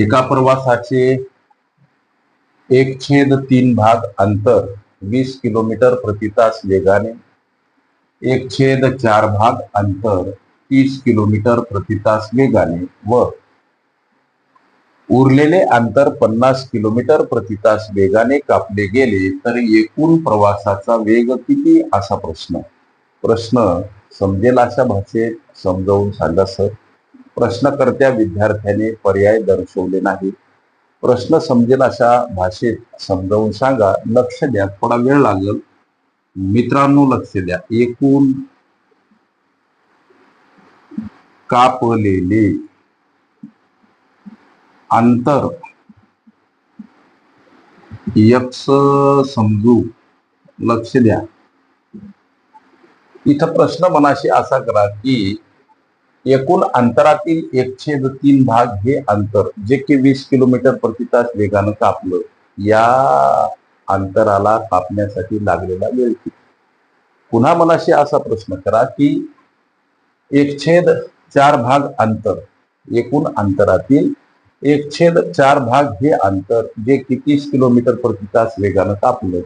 एका प्रवासाचे एक छेद तीन भाग अंतर वीस किलोमीटर प्रतितास वेगाने. एक छेद चार भाग अंतर तीस किलोमीटर प्रतितास वेगाने व उरलेले अंतर पन्नास किलोमीटर प्रति तास वेगाने कापले गेले तर एकूण प्रवासाचा वेग किती? असा प्रश्न. प्रश्न समजेल अशा भाषेत समजावून सांगा सर. प्रश्नकर्त्या विद्यार्थ्याने पर्याय दर्शवले नाही प्रश्न समजेल अशा भाषेत समजावून सांगा लक्ष द्या थोडा वेळ लागेल. मित्रांनो लक्ष द्या. एकूण कापलेले अंतर यक्ष समजू. लक्ष द्या. इथं प्रश्न मनाशी असा करा की एकूण अंतरातील एक छेद तीन भाग हे अंतर जे की वीस किलोमीटर प्रति तास वेगानं कापलं या अंतराला कापण्यासाठी लागलेला वेळ किती? पुन्हा मनाशी असा प्रश्न करा की एक छेद चार भाग अंतर एकूण अंतरातील एक छेद चार भाग हे अंतर जे की तीस किलोमीटर प्रति तास वेगानं कापलं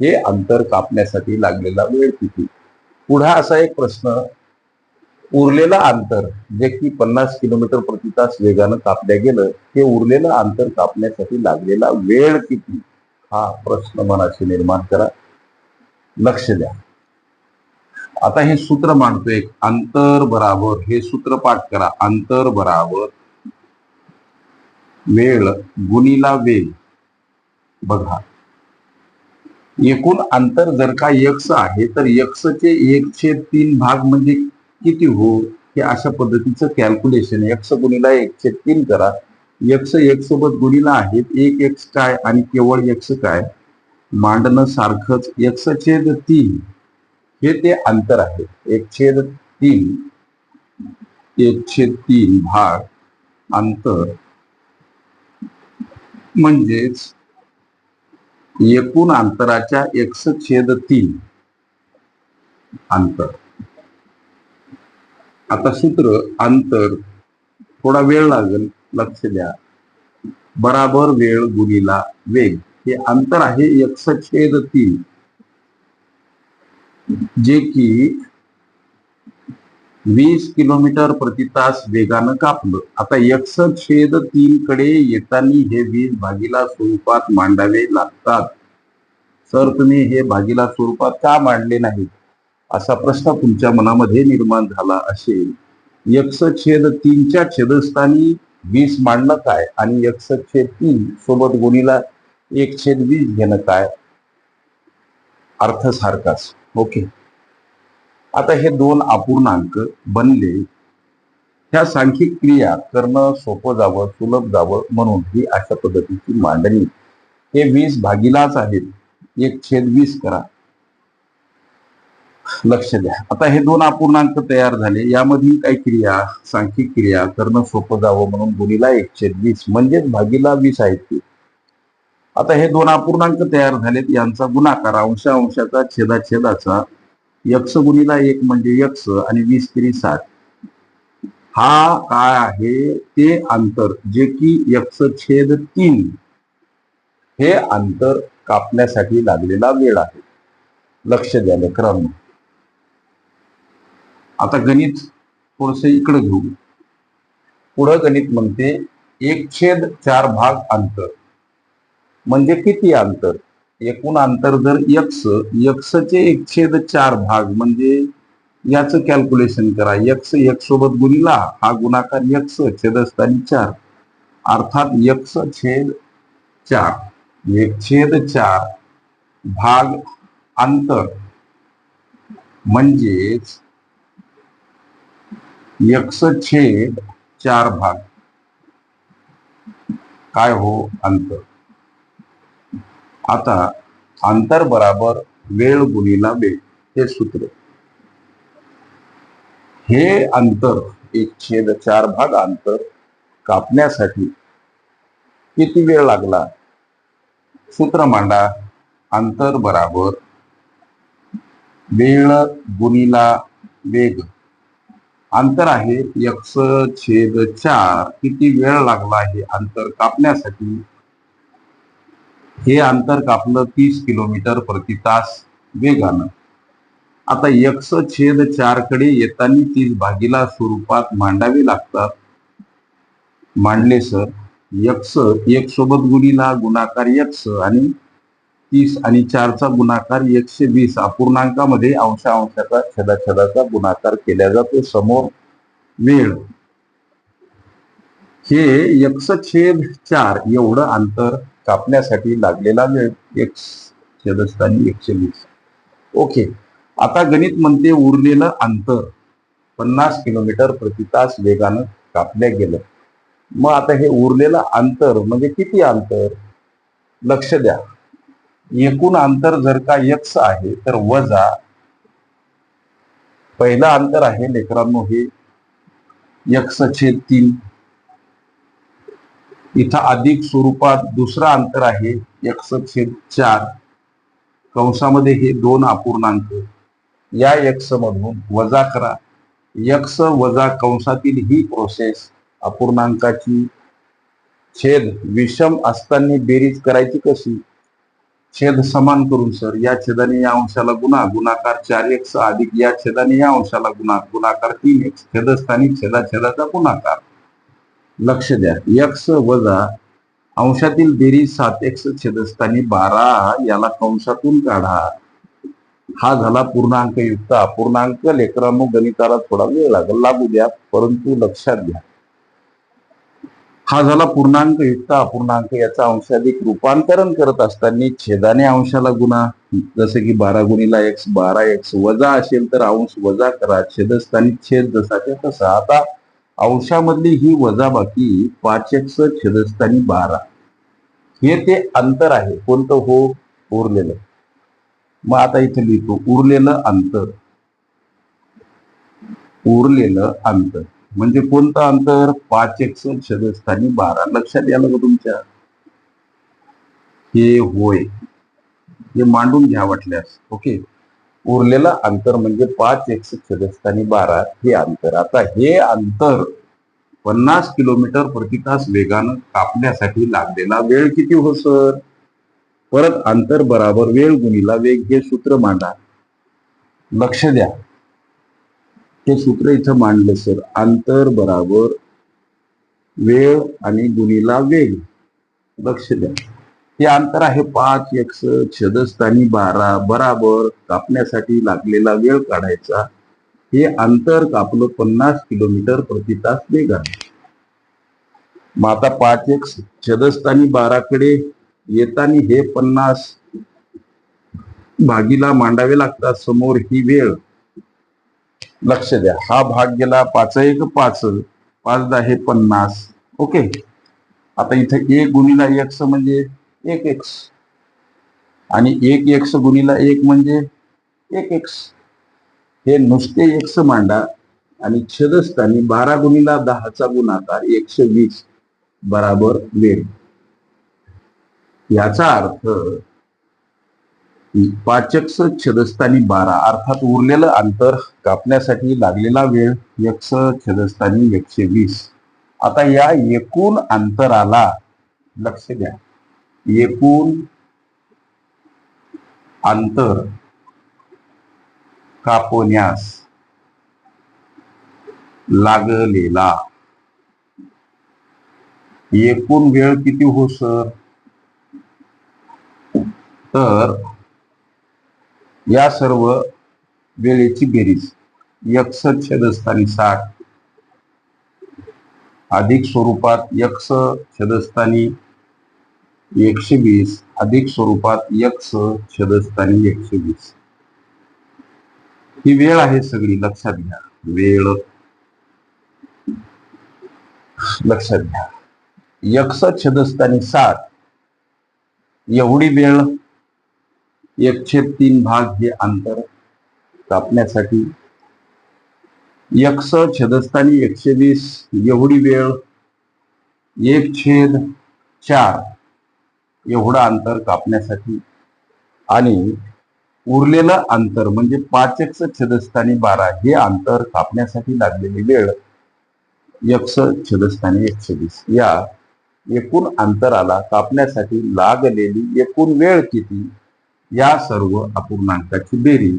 हे अंतर कापण्यासाठी लागलेला वेळ किती? पुढा असा एक प्रश्न उरलेलं अंतर जे की पन्नास किलोमीटर प्रति तास वेगानं कापल्या गेलं ते उरलेलं अंतर कापण्यासाठी लागलेला वेळ किती? हा प्रश्न मनाशी निर्माण करा. लक्ष द्या. आता हे सूत्र मांडतोय अंतर बराबर हे सूत्र पाठ करा. अंतर बराबर वेळ गुणीला वेग. बघा. एकूण अंतर जर का यक्ष आहे तर यक्षचे एक छेद तीन भाग म्हणजे किती हो हे अशा पद्धतीचं कॅल्क्युलेशन यक्ष गुणीला एकशे तीन करा. यक्ष एक सोबत गुणीला आहेत. एक एक्स काय आणि केवळ यक्ष काय? मांडणं सारखंच एक्स छेद तीन. हे ते अंतर आहे. एक छेद तीन. एक छेद तीन भाग अंतर म्हणजेच एकूण अंतराच्या एक्स छेद तीन अंतर. आता सूत्र अंतर थोडा वेळ लागेल लक्ष द्या. बराबर वेळ गुणीला वेग. हे अंतर आहे यक्षछेद तीन जे की वीस किलोमीटर प्रति तास वेगानं कापलं. आता यक्षछेद तीन कडे येताना हे वीस भागीला स्वरूपात मांडावे लागतात. सर तुम्ही हे भागीला स्वरूपात का मांडले नाहीत? असा प्रश्न तुमच्या मनामध्ये निर्माण झाला असेल. यक्ष छेद तीनच्या छेदस्थानी वीस मांडणं काय? आणि यक्ष छेद तीन सोबत गुणीला एक छेद वीस घेणं काय? अर्थ सारखाच ओके. आता हे दोन अपूर्णांक बनले. ह्या सांख्यिक क्रिया करणं सोपं जावं सुलभ जावं म्हणून ही अशा पद्धतीची मांडणी. हे वीस भागीलाच आहेत. एक छेद वीस करा. लक्ष द्या. आता हे दोन अपूर्णांक तयार झाले. यामधील काही क्रिया सांख्यिक क्रिया करणं सोपं जावं म्हणून गुणीला एक छेद वीस म्हणजेच भागीला वीस आहेत ते. आता हे दोन अपूर्णांक तयार झालेत. यांचा गुणाकार अंश अंशाचा छेदा छेदाचा यक्ष गुणीला एक म्हणजे यक्ष आणि वीस तरी सात हा काय आहे? ते अंतर जे की यक्ष छेद तीन. हे अंतर कापण्यासाठी लागलेला वेळ आहे. लक्ष द्या लेकरांना. आता गणित थोडस इकडे घेऊ. पुढं गणित म्हणते एक छेद चार भाग अंतर. म्हणजे किती अंतर? एकूण अंतर जर यक्ष यक्षचे एक छेद चार भाग म्हणजे याचं कॅल्क्युलेशन करा. यक्ष एक सोबत गुणीला हा गुणाकार यक्ष छेदस्थानी चार. अर्थात यक्ष छेद चार. म्हणजे एक छेद चार भाग अंतर. म्हणजेच यक्ष छेद चार भाग. काय हो अंतर? आता अंतर बराबर वेळ गुणीला वेळ हे सूत्र. हे अंतर एक छेद चार भाग अंतर कापण्यासाठी किती वेळ लागला? सूत्र मांडा. अंतर बराबर वेळ गुणीला वेग. अंतर आहे यक्ष छेद चार. किती वेळ लागला आहे अंतर कापण्यासाठी? हे अंतर कापलं तीस किलोमीटर प्रति तास वेगानं. आता यक्ष छेद चारकडे येताना तीस भागीला स्वरूपात मांडावे लागतात. मांडले सर. यक्स एक सोबत गुणीला गुणाकार यक्स आणि तीस आणि चारचा गुणाकार एकशे वीस. अपूर्णांकामध्ये अंशा अंशाचा छदाछदाचा गुणाकार केला जातो. समोर वेळ. हे यक्स छेद चार एवढं अंतर कापण्यासाठी लागलेला वेळ. एक्स छेदस्थानी एकशे वीस. ओके. आता गणित म्हणते उरलेलं अंतर पन्नास किलोमीटर प्रति तास वेगानं कापल्या गेलं. मग आता हे उरलेलं अंतर म्हणजे किती अंतर? लक्ष द्या. एकूण अंतर जर का यक्ष आहे तर वजा पहिलं अंतर आहे लेकरांनो हे यक्ष छेद तीन. इथं अधिक स्वरूपात दुसरं अंतर आहे यक्ष छेद चार. कंसामध्ये हे दोन अपूर्णांक. या यक्ष मधून वजा करा. यक्ष वजा कंसातील ही प्रोसेस अपूर्णांकाची छेद विषम असताना बेरीज करायची कशी? छेद समान करून सर. या छेदाने या अंशाला गुणा गुणाकार चार एक्स अधिक या छेदाने या अंशाला गुणा गुणाकार तीन एक्स छेदस्थानी छेदा छेदाचा गुणाकार. लक्ष द्या. एक्स वजा अंशातील बेरीज सात एक्स छेदस्थानी बारा याला कंसातून काढा. हा झाला पूर्णांक युक्त पूर्णांक लेकरांनो गणिताला थोडा वेळ लागेल. लागू द्या परंतु लक्षात घ्या. हा झाला पूर्णांक युक्त अपूर्णांक याचा अंशाधिक रूपांतरण करत असताना छेदाने अंशाला गुणा. जसे की बारा गुणीला एक्स बारा एक्स वजा असेल तर अंश वजा करा. छेदस्थानी छेद जसाच्या तसा. आता अंशामधली ही वजाबाकी पाच एक्स छेदस्थानी बारा. हे ते अंतर आहे. कोणतं? हो उरलेलं. मग आता इथे लिहितो उरलेलं अंतर. उरलेलं अंतर. म्हणजे कोणतं अंतर? पाच एक्स शदस्थानी बारा. लक्षात यालं का तुमच्या? हे होय. हे मांडून घ्या वाटल्यास. ओके? उरलेलं अंतर म्हणजे पाच एक्स शदस्थानी बारा हे अंतर. आता हे अंतर पन्नास किलोमीटर प्रति तास वेगानं कापण्यासाठी लागलेला वेळ किती हो सर? परत अंतर बराबर वेळ गुणीला वेग हे सूत्र मांडा. लक्ष द्या. हे सूत्र इथं मांडलं सर. अंतर बराबर वेळ आणि गुणीला वेग. लक्ष द्या. हे अंतर आहे पाच एक्स छदस्थानी बारा. बराबर कापण्यासाठी लागलेला वेळ काढायचा. हे अंतर कापलं पन्नास किलोमीटर प्रति तास वेगाने मग आता पाच एक्स छदस्थानी बाराकडे येताना हे पन्नास भागीला मांडावे लागतात. समोर ही वेळ. लक्ष द्या. हा भाग गेला पाच एक पाच? पाच दहा हे पन्नास. ओके. आता इथे एक गुणीला एक्स म्हणजे एक एक्स आणि एक एक्स गुणीला एक म्हणजे एक एक्स हे नुसते एक्स मांडा आणि छेदस्थानी बारा गुणीला दहाचा गुणाकार एकशे वीस. बराबर वेळ. याचा अर्थ पाचक्स छेदस्थानी बारा अर्थात उरलेलं अंतर कापण्यासाठी लागलेला वेळ यक्ष छेदस्थानी एकशे वीस. आता या एकूण अंतराला लक्ष द्या. एकूण अंतर कापण्यास लागलेला. एकूण वेळ किती हो सर? तर या सर्व वेळेची बेरीज. यक्ष छेदस्थानी साठ. अधिक स्वरूपात यक्ष छेदस्थानी एकशे वीस अधिक स्वरूपात यक्ष छेदस्थानी एकशे वीस ही वेळ आहे सगळी लक्षात घ्या. वेळ. लक्षात घ्या. यक्ष छेदस्थानी सात एवढी वेळ एकशे तीन भाग हे अंतर कापण्यासाठी. यक्ष छेदस्थानी एकशे वीस एवढी वेळ एक छेद चार एवढं अंतर कापण्यासाठी. आणि उरलेलं अंतर म्हणजे पाच एक्स छेदस्थानी बारा हे अंतर कापण्यासाठी लागलेली वेळ यक्ष छेदस्थानी एकशे वीस. या एकूण अंतराला कापण्यासाठी लागलेली एकूण वेळ किती? या सर्व अपूर्णांकाची बेरीज.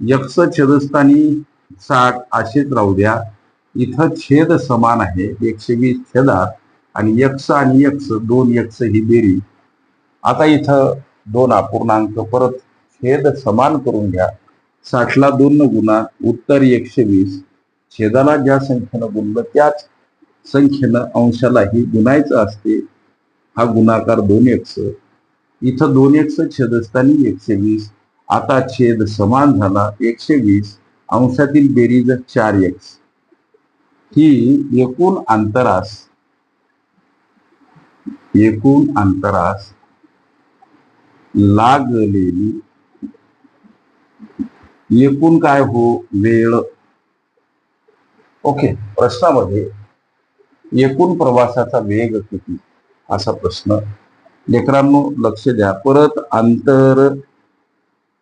यक्ष छेदस्थानी साठ असेच राहू द्या. इथं छेद समान आहे. एकशे वीस छेदात आणि यक्ष आणि यक्ष दोन यक्ष ही बेरीज. आता इथं दोन अपूर्णांक परत छेद समान करून घ्या. साठला दोन गुणा उत्तर एकशे वीस. छेदाला ज्या संख्येनं गुणलं त्याच संख्येनं अंशालाही गुणायचं असते. हा गुणाकार दोन एक्स इथं दोन एक्स छेदस्थानी एकशे वीस. आता छेद समान झाला एकशे वीस. अंशातील बेरीज चार एक्स ही एकूण अंतरास एकूण अंतरास लागलेली एकूण काय हो? वेळ. ओके प्रश्नामध्ये एकूण प्रवासाचा वेग किती? असा प्रश्न लेकरांनो लक्ष द्या. परत अंतर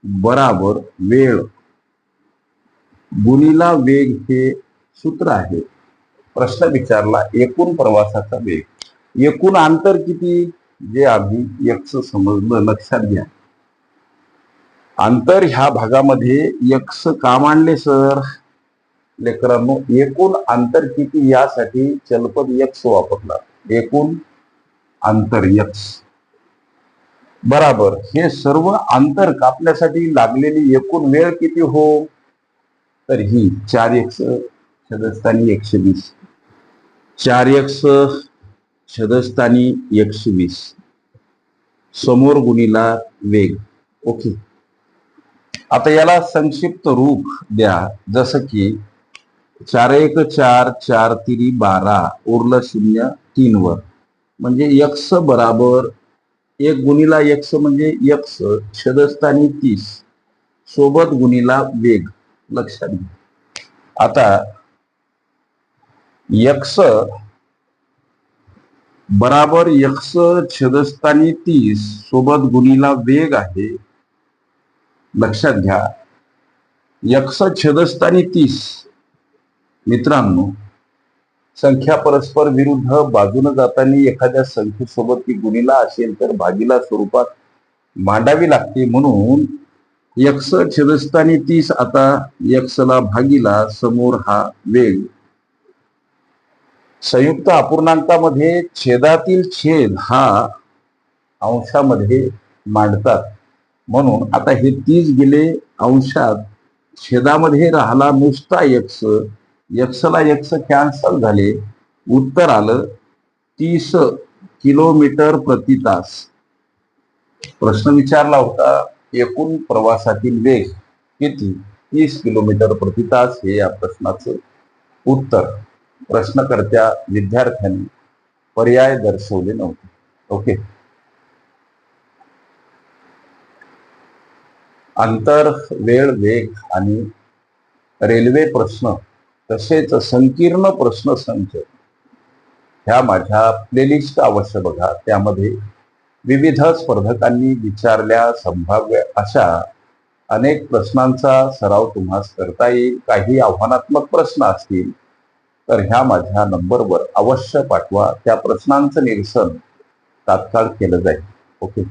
बराबर वेळ. गुणीला वेग हे सूत्र आहे. प्रश्न विचारला एकूण प्रवासाचा वेग. एकूण अंतर किती? जे आम्ही यक्ष समजलं लक्षात घ्या. अंतर ह्या भागामध्ये यक्ष का मांडले सर. लेकरांनो एकूण अंतर किती यासाठी चलपद यक्ष वापरला. एकूण अंतर यक्ष बराबर. हे सर्व अंतर कापण्यासाठी लागलेली एकूण वेळ किती हो? तर ही चार एक्स छदस्थानी एकशे वीस चार एक्स छदस्थानी एकशे वीस समोर गुणीला वेग. ओके. आता याला संक्षिप्त रूप द्या. जसं की चार एक चार चार तिरी बारा. उरलं शून्य तीन वर म्हणजे यक्ष बराबर एक गुणीला यक्ष म्हणजे यक्ष छदस्थानी तीस. सोबत गुणीला वेग लक्षात घ्या. आता यक्ष बराबर यक्ष छदस्थानी तीस सोबत गुणीला वेग आहे. लक्षात घ्या. यक्ष छदस्थानी तीस. मित्रांनो संख्या परस्पर विरुद्ध बाजून जाताना एखाद्या संख्येसोबत ती गुणीला असेल तर भागीला स्वरूपात मांडावी लागते. म्हणून यक्ष छेदस्थानी तीस आता यक्षला भागीला समोर हा वेग. संयुक्त अपूर्णांकामध्ये छेदातील छेद हा अंशामध्ये मांडतात. म्हणून आता हे तीस गेले अंशात छेदामध्ये राहिला नुसता यक्ष यक्षला यक्ष कॅन्सल झाले उत्तर आलं तीस किलोमीटर प्रति तास. प्रश्न विचारला होता एकूण प्रवासातील वेग किती? तीस किलोमीटर प्रति तास हे या प्रश्नाचं उत्तर. प्रश्नकर्त्या विद्यार्थ्यांनी पर्याय दर्शवले नव्हते. ओके. अंतर वेळ वेग आणि रेल्वे प्रश्न तसेच संकीर्ण प्रश्न संच ह्या माझ्या प्लेलिस्ट अवश्य बघा. त्यामध्ये विविध स्पर्धकांनी विचारल्या संभाव्य अशा अनेक प्रश्नांचा सराव तुम्हाला करता येईल. काही आव्हानात्मक प्रश्न असतील तर ह्या माझ्या नंबरवर अवश्य पाठवा. त्या प्रश्नांचं निरसन तात्काळ केलं जाईल. ओके.